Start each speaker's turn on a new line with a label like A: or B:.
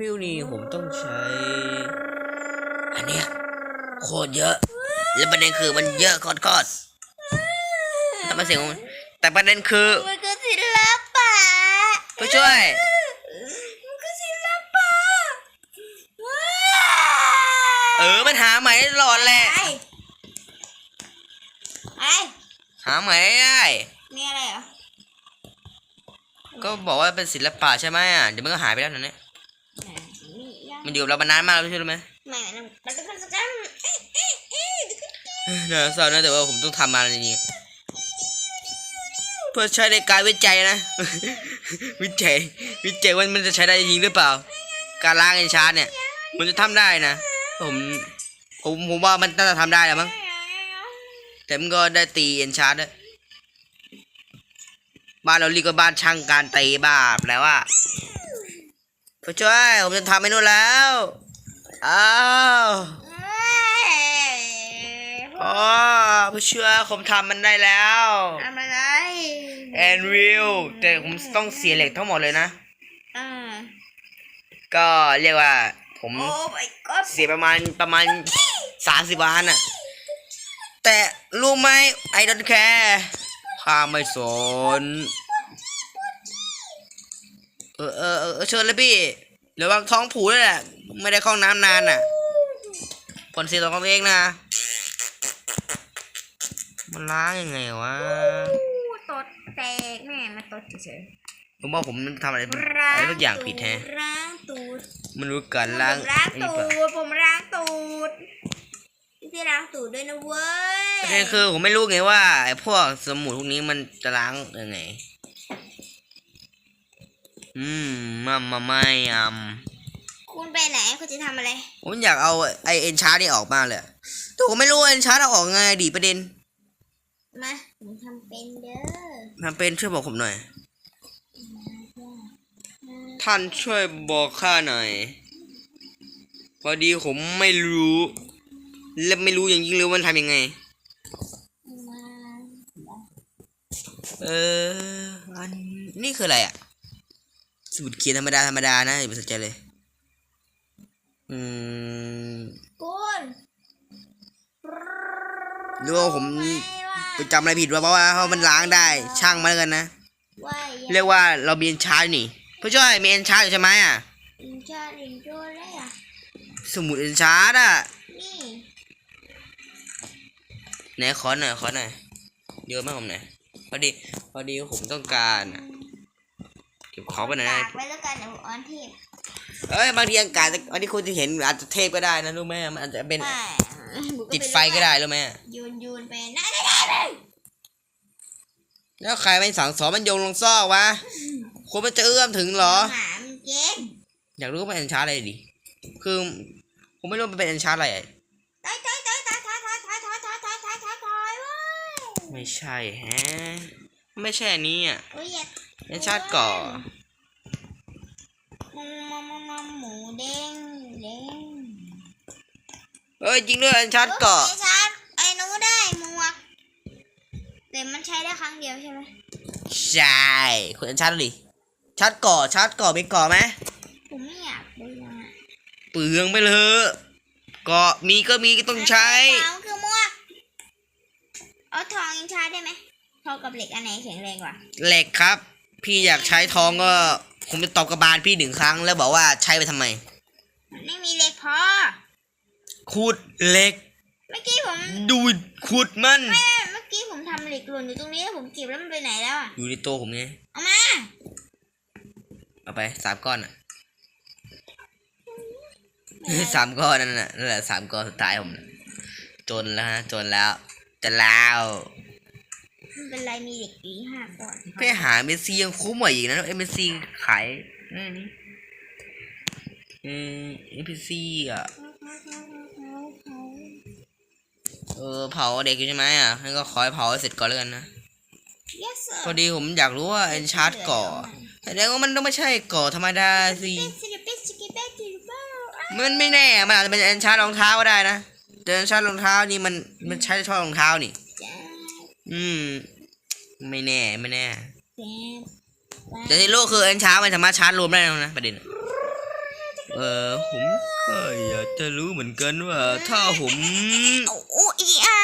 A: วิวนี่ผมต้องใช้ อันเนี้ยโคตรเยอะ แล้วประเด็นคือมันเยอะโคตรๆแต่มาเสียงมันแต่ประเด็นคือ
B: มันคือศิลปะ
A: ผู้ช่วย
B: มันคือศิลปะ
A: เออมันหาใหม่ได้ตลอดแหละ
B: ไอ้ไอ้
A: หาใหม่ได้
B: มีอะไรเหรอ
A: ก็บอกว่าเป็นศิลปะใช่ไหมอะเดี๋ยวมันก็หายไปแล้วนั่นเนี่ย
B: ไหน มียัง
A: มันอยู่กับเรามานานมากแล้วใช่ไหม
B: ไม่นะมันต้องการสักครั้งเอ๊ะเอ๊ะเอ๊ะเดี๋ยวก็
A: น่าเศร้านะแต่ว่าผมต้องทำมาจริงๆเพื่อใช้ในการวิจัยนะ วิจัยวิจัยว่ามันจะใช้ได้จริงหรือเปล่า การล้างเอนชาร์ดเนี่ย มันจะทำได้นะผมผมผมว่ามันน่าจะทำได้แหละมั้งแต่มันก็ได้ตีเอนชาร์ดด้วยบ้านเราเรียกว่าบ้านช่างการตีบ้าแล้วว่า ผู้ช่วยผมจะทำเมนูแล้ว อ้าวอ๋อผู้ช่วยผมทำมันได้แล้ว
B: ทำอะไร
A: แอนวิลแต่ผมต้องเสียเหล็กทั้งหมดเลยนะ
B: อ่า
A: ก็เรียกว่า ผม
B: โอ้ my god
A: เสียประมาณประมาณสามสิบล้านอะแต่รู้ไหมไอ้ดอนแคร์ข้าไม่สน เออเออเออเชิญเลยพี่ระวังท้องผูด้วยแหละ ไม่ได้เข้าห้องน้ำนานอะ ผลเสียต่อตัวเองนะ มันล้างยังไงวะ
B: ตดแตกแม่มาตดเฉย
A: ผมว่าผมทำอะไร
B: ๆล้าง
A: อะไรทุกอย่างผิดแฮะ
B: ล้างตูด
A: มันรู้การล้าง
B: ผมล้าง
A: ไอ้นี่
B: ตู
A: เปล่า
B: ดผมล้างตูดพี่ล้างตูดด้วยนะเว้ย
A: ประเด็นคือผมไม่รู้ไงว่าไอ้พวกสมุดพวกนี้มันจะล้างยังไง อืมมามาไม่ย
B: คุณไปไหนคุณจะทำอะไรำ
A: ผมอยากเอาไอเอ็นชาร์นี่ออกมาเลยแต่ผมไม่รู้เอ็นชาร์เอาออกไงดีประเด็น
B: มาผมทำเป็นเด้อ
A: ทำเป็นช่วยบอกผมหน่อย ท่านช่วยบอกข้าหน่อยพอดีผมไม่รู้ และไม่รู้อย่างยิ่งเลยว่ามันทำยังไง
B: มา
A: เอออันนี่คืออะไรอะ สมุดเขียนธรรมดาธรรมดานะอย่าไปสนใจเลย อืม
B: คุณ
A: หรือว่าผม
B: ไม่ว่า
A: ไปจำอะไรผิดวะเพราะว่าเขามันล้างได้ช่างมาแล้วกันนะ
B: ว่า
A: เรียกว่าเรามีเอนชาร์นี่ผู้ช่วยมีเอนชาร์อยู่ใช่ไหมอะ
B: อินชาลินโจเลยอะ
A: สมุดเอนชาร์อะ
B: นี่
A: ไหนขอหน่อยขอหน่อยเยอะมากผมหน่อยพอดี พอดีผมต้องการอะ เก็บของไปหน่อย
B: ฝา
A: นะ
B: กไว้แล้วกันเดี๋ยวออนเทป
A: เอ้ยบางทีอากาศอันนี้คุณจะเห็นอาจจะเทพก็ได้นะรู้ไหมมันอาจจะเป็น
B: ใช่บุก
A: ติดไฟก็ได้รู้ไหม
B: โยนโยนไปนั่นได้ได้เลย
A: แล้วใครไม่สั่งสอนมันโยงลงซอกวะคุณมันจะเอื้อมถึงเหรอ
B: หมามันเย็น
A: อยากรู้ว่ามันเอนชาร์อะไรดิคือผมไม่รู้มันเป็นเอนชาร์อะไรอะ
B: ถอยถอยถอยถอยถอยถอยถอยถอยถอยถอยถอยถอยถอยเว้ย
A: ไม่ใช่แฮะไม่ใช่อันนี้อะ
B: โอ้ยอย่า
A: เอนชาร์ก่อ
B: มมมมมหมูเด้งเด้ง
A: เอ้ยจริงด้วยเอนชาร์ก่อ
B: ไอ้ชาร์จไอ้หนูได้หมวกแต่มันใช้ได้ครั้งเดียวใช่ไหม
A: ใช่คุณเอนชาร์ดิชาร์ก่อชาร์ก่อมีก่อไหม
B: ผมไม่อยากดูอะ
A: เปลืองไปเลยก่อมีก็มีก็ต้องใช้
B: สามคือหมวกเอาทองยังใช้ได้ไหมทองกับเหล็กอันไหนแข็งแรงกว่า
A: เหล็กครับ พี่อยากใช้ทองก็ผมจะตอบกระบาลพี่หนึ่งครั้ง แล้วบอกว่าใช้ไปทำไม
B: มันไม่มีเหล็กพอ
A: ขุดเหล็ก
B: เมื่อกี้ผม
A: ดูดขุดมัน
B: แม่เมื่อกี้ผมทำเหล็กหล่นอยู่ตรงนี้แล้วผมเก็บแล้วมันไปไหนแล้วอะ
A: อยู่ในตัวผมไง
B: เอามา
A: เอาไปสามก้อนอะ สามก้อนนั่นน่ะนั่นแหละสามก้อนสุดท้ายผมน่ะจนแล้วฮะจนแล้ว จะแล้ว
B: ไม่เป็นไรมีเหล็กอีกห้าก้อน
A: ไปหาเมสซี่ยังคุ้มกว่าอีกนะเอ็มเมสซี่ขายเออนี่เออเอ็มซีอะเออเผาเด็กอยู่ใช่ไหมอะงั้นก็ขอให้เผาให้เสร็จก่อนแล้วกันนะ
B: yes sir
A: พอดีผมอยากรู้ว่าเอนชาร์ดก่อแสดงว่ามันต้องไม่ใช่ก่อธรรมดาสิ
B: สิริปิสกิเบติริเบล
A: มันไม่แน่มันอาจจะเป็นเอนชาร์ดรองเท้าก็ได้นะแต่เอนชาร์ดรองเท้านี่มันมันใช้ช่อรองเท้านี่
B: จ้า
A: อืม ไม่แน่ไม่แน่
B: แซ่บ
A: แต่ในโลกคือเอนชาร์ดมันสามารถชาร์จรวมได้แล้วนะประเด็น
B: จักร
A: เออผมก็อยากจะรู้เหมือนกันว่า ถ้าผม
B: อูอีอาอู